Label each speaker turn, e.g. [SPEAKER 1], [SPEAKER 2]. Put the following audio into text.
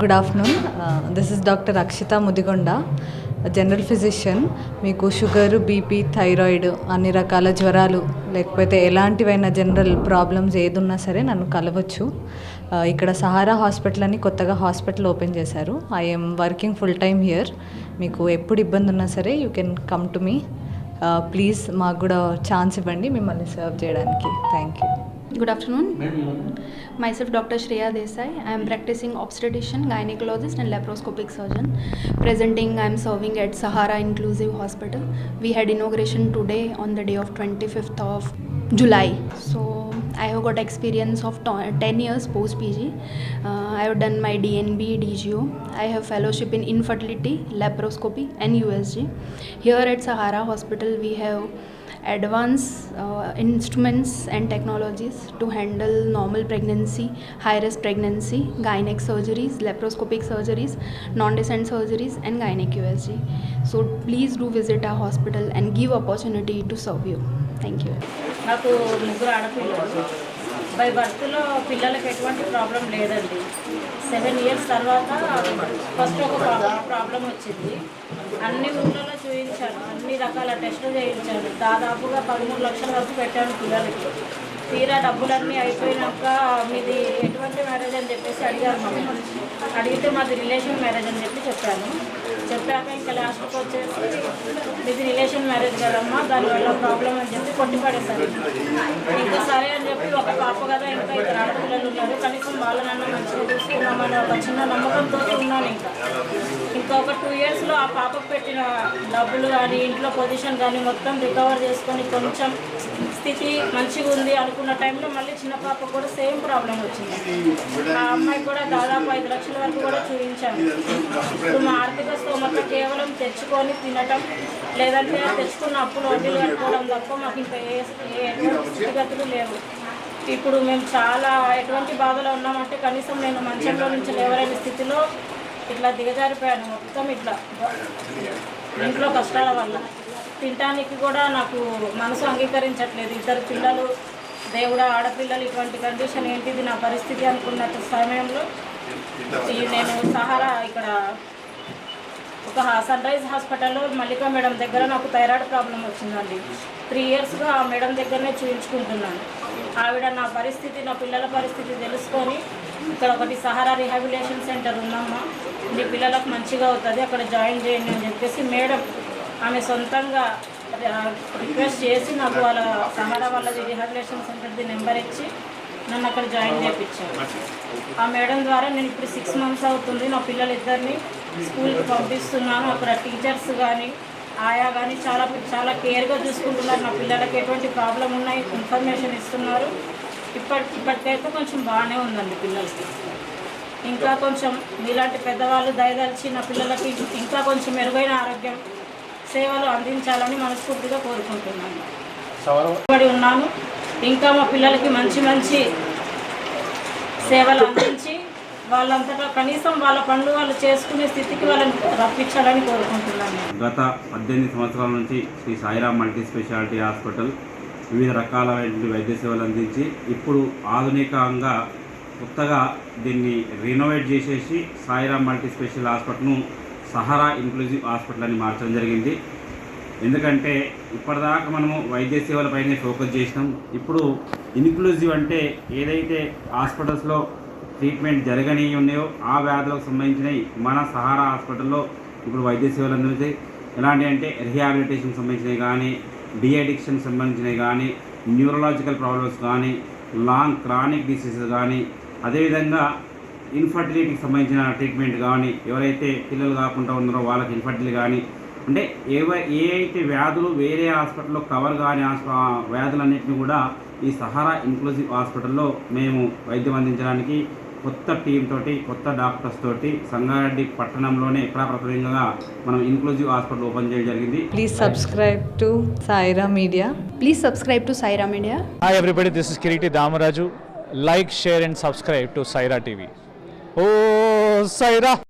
[SPEAKER 1] Good afternoon this is doctor Akshitha Mudigonda general physician మీకు sugar BP thyroid అన్ని రకాల జ్వరాలు లేకపోతే ఎలాంటివైనా జనరల్ ప్రాబ్లమ్స్ ఏదున్నా సరే నన్ను కలవచ్చు. Uh, ఇక్కడ సహారా హాస్పిటల్ అని కొత్తగా హాస్పిటల్ ఓపెన్ చేశారు. I'm working full time here మీకు ఎప్పుడు ఇబ్బంది ఉన్నా సరే you can come to me please మాకు కూడా ఛాన్స్ ఇవ్వండి మిమ్మల్ని సర్వ్ చేయడానికి. Thank you
[SPEAKER 2] Good afternoon. Myself Dr. Shreya Desai. I am practicing obstetrician, gynecologist and laparoscopic surgeon. Presenting I am serving at Sahara Inclusive Hospital. We had inauguration today on the day of 25th of July. So I have got experience of 10 years post PG. Uh, I have done my DNB, DGO. I have fellowship in infertility, laparoscopy and USG. Here at Sahara Hospital we have advanced uh, instruments and technologies to handle normal pregnancy, high risk pregnancy, gynec surgeries, laparoscopic surgeries, non descent surgeries, and gynec USG. So please do visit our hospital and give opportunity to serve you. Thank you.
[SPEAKER 3] By బర్త్లో పిల్లలకి ఎటువంటి problem లేదండి. Seven years తర్వాత first ఒక problem problem వచ్చింది. అన్ని ఊళ్ళలో చూపించాను అన్ని రకాల టెస్టులు చేయించాను. దాదాపుగా పదమూడు లక్షల వరకు పెట్టాను పిల్లలకి. తీరా డబ్బులన్నీ అయిపోయినాక మీది ఎటువంటి మ్యారేజ్ అని చెప్పేసి అడిగారు మమ్మల్ని అడిగితే మాది రిలేషన్ మ్యారేజ్ అని చెప్పి చెప్పాను. చెప్పాక ఇంకా లాస్ట్కి వచ్చేసి మీది రిలేషన్ మ్యారేజ్ కదమ్మా దానివల్ల ప్రాబ్లం అని చెప్పి కొట్టిపడేశారు ఇంకా సరే అని చెప్పి ఒక పాప కదా ఇంకా ఇద్దరు ఆడపిల్లలు ఉన్నారు. కనీసం వాళ్ళనన్నా మంచిగా చూసుకున్నామని ఒక చిన్న నమ్మకంతో ఉన్నాను ఇంకా. ఇంకా ఒక టూ ఇయర్స్లో ఆ పాపకు పెట్టిన డబ్బులు కానీ ఇంట్లో పొజిషన్ కానీ మొత్తం రికవర్ చేసుకొని కొంచెం స్థితి మంచిగా ఉంది చదువుకున్న టైంలో మళ్ళీ చిన్న పాపకు కూడా సేమ్ ప్రాబ్లం వచ్చింది. ఆ అమ్మాయి కూడా దాదాపు ఐదు లక్షల వరకు కూడా చూపించాను. ఇప్పుడు మా ఆర్థిక స్తోమత కేవలం తెచ్చుకొని తినటం లేదంటే తెచ్చుకున్న అప్పులు వడ్డీలు కట్టుకోవడం తప్ప మాకు ఇంకా ఏ స్థితిగతులు లేవు. ఇప్పుడు మేము చాలా ఎటువంటి బాధలో ఉన్నామంటే కనీసం నేను మంచంలో నుంచి లేవలేని స్థితిలో ఇట్లా దిగజారిపోయాను మొత్తం ఇట్లా. ఇంట్లో కష్టాల వల్ల. తినటానికి కూడా నాకు మనసు అంగీకరించట్లేదు. ఇద్దరు పిల్లలు దేవుడు ఆడపిల్లలు ఇటువంటి కండిషన్ ఏంటిది నా పరిస్థితి అనుకున్న సమయంలో నేను సహారా ఇక్కడ ఒక సన్ రైజ్ హాస్పిటల్లో మల్లికా మేడం దగ్గర నాకు థైరాయిడ్ ప్రాబ్లం వచ్చిందండి. త్రీ ఇయర్స్గా ఆ మేడం దగ్గరనే చూపించుకుంటున్నాను ఆవిడ నా పరిస్థితి నా పిల్లల పరిస్థితి తెలుసుకొని ఇక్కడ ఒకటి సహారా రిహాబిలేషన్ సెంటర్ ఉందమ్మా. మీ పిల్లలకు మంచిగా అవుతుంది అక్కడ జాయిన్ చేయండి అని చెప్పేసి మేడం ఆమె సొంతంగా రిక్వెస్ట్ చేసి నాకు వాళ్ళ సహారా వాళ్ళది రిహాబిలిటేషన్ సెంటర్ది నెంబర్ ఇచ్చి నన్ను అక్కడ జాయిన్ చేయించారు ఆ మేడం ద్వారా నేను ఇప్పుడు సిక్స్ మంత్స్ అవుతుంది. నా పిల్లలిద్దరిని స్కూల్కి పంపిస్తున్నాను. అక్కడ టీచర్స్ కానీ ఆయా కానీ చాలా చాలా కేర్గా చూసుకుంటున్నారు. నా పిల్లలకి ఎటువంటి ప్రాబ్లం ఉన్నాయి? ఇన్ఫర్మేషన్ ఇస్తున్నారు. ఇప్పటి ఇప్పటికైతే కొంచెం బాగానే ఉందండి పిల్లలకి. ఇంకా కొంచెం మీలాంటి పెద్దవాళ్ళు దయదలిచి నా పిల్లలకి ఇంకా కొంచెం మెరుగైన ఆరోగ్యం సేవలు అందించాలని మనస్ఫూర్తిగా కోరుకుంటున్నాను. పడి ఉన్నాను. ఇంకా మా పిల్లలకి మంచి మంచి సేవలు అందించి వాళ్ళంతటా కనీసం వాళ్ళ పనులు వాళ్ళు చేసుకునే స్థితికి వాళ్ళని రప్పించాలని కోరుకుంటున్నాను.
[SPEAKER 4] గత పద్దెనిమిది సంవత్సరాల నుంచి Shri Sairam multi speciality hospital వివిధ రకాలైన వైద్య సేవలు అందించి ఇప్పుడు ఆధునికంగా కొత్తగా దీన్ని రినోవేట్ చేసేసి సాయిరామ్ మల్టీ స్పెషల్ హాస్పిటల్ను సహారా ఇంక్లూజివ్ హాస్పిటల్ అని మార్చడం జరిగింది. ఎందుకంటే ఇప్పటిదాకా మనము వైద్య సేవలపైనే ఫోకస్ చేసినాం. ఇప్పుడు ఇన్క్లూజివ్ అంటే ఏదైతే హాస్పిటల్స్లో ట్రీట్మెంట్ జరగని ఉన్నాయో ఆ వ్యాధులకు సంబంధించినవి మన సహారా హాస్పిటల్లో ఇప్పుడు వైద్య సేవలు అందుతాయి ఎలాంటి అంటే రిహాబిలిటేషన్ సంబంధించినవి కానీ డిఅడిక్షన్ సంబంధించినవి కానీ న్యూరలాజికల్ ప్రాబ్లమ్స్ కానీ లాంగ్ క్రానిక్ డిసీజెస్ కానీ అదేవిధంగా ఇన్ఫర్టిలిటీకి సంబంధించిన ట్రీట్మెంట్ కానీ ఎవరైతే పిల్లలు కాకుండా ఉన్నారో వాళ్ళకి ఇన్ఫర్టిలిటీ కానీ అంటే ఏవ ఏ అయితే వ్యాధులు వేరే హాస్పిటల్లో కవర్ కాని వ్యాధులన్నింటినీ కూడా ఈ సహారా ఇంక్లూజివ్ హాస్పిటల్లో మేము వైద్యం అందించడానికి కొత్త టీం తోటి కొత్త డాక్టర్స్ తోటి సంగారెడ్డి పట్టణంలోనే ఎక్కడా ప్రత్యేకంగా మనం ఇంక్లూజివ్ హాస్పిటల్ ఓపెన్ చేయడం జరిగింది
[SPEAKER 1] please subscribe to Saira media
[SPEAKER 2] Please subscribe to Saira Media.
[SPEAKER 5] Hi everybody, this is Kiriti Damaraju. Like, share and subscribe to Saira TV. ¡Oh, Zaira!